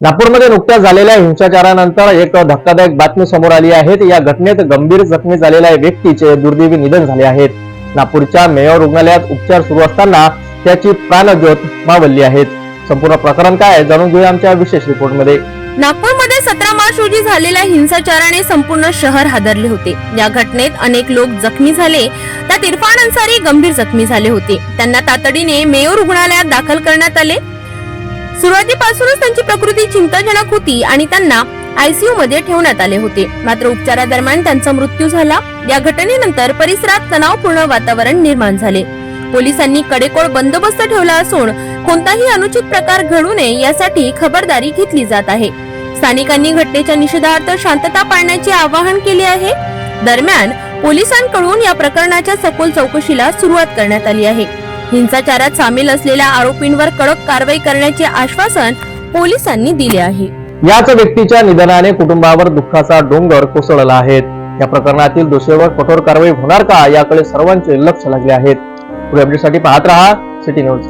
नागपूरमध्ये नुकत्याच झालेल्या हिंसाचारानंतर एक धक्कादायक बातमी समोर आली आहे. या घटनेत गंभीर जखमी झालेल्या व्यक्तीचे दुर्दैवी निधन झाले आहेत. नागपूरच्या मेयर रुग्णालयात उपचार सुरू असताना त्याची प्राणज्योत मावलली आहेत. संपूर्ण प्रकरण काय आहे जाणून घेऊया आमच्या विशेष रिपोर्टमध्ये. नागपूरमध्ये सतरा मार्च रोजी झालेल्या हिंसाचाराने संपूर्ण शहर हादरले होते. या घटनेत अनेक लोक जखमी झाले. त्यात इरफान अन्सारी गंभीर जखमी झाले होते. त्यांना तातडीने मेयो रुग्णालयात दाखल करण्यात आले. सुरुवातीपासूनच त्यांची प्रकृती चिंताजनक होती आणि त्यांना आयसीयू मध्ये ठेवण्यात आले होते. मात्र उपचारादरम्यान त्यांचा मृत्यू झाला. या घटनेनंतर परिसरात तणावपूर्ण वातावरण निर्माण झाले. पोलिसांनी कडेकोड बंदोबस्त ठेवला असून कोणताही अनुचित प्रकार घडू नये यासाठी खबरदारी घेतली जात आहे. स्थानिकांनी घटनेच्या निषेधार्थ शांतता पाळण्याचे आवाहन केले आहे. दरम्यान पोलिसांकडून या प्रकरणाच्या सखोल चौकशीला सुरुवात करण्यात आली आहे. हिंसाचारात सामील असलेल्या आरोपींवर कडक कारवाई करण्याचे आश्वासन पोलिसांनी दिले आहे. याच व्यक्तीच्या निधनाने कुटुंबावर दुःखाचा डोंगर कोसळला आहे. या प्रकरणातील दोषीवर कठोर कारवाई होणार का याकडे सर्वांचे लक्ष लागले आहेत पुढे अपडेटसाठी पाहत रहा सिटी न्यूज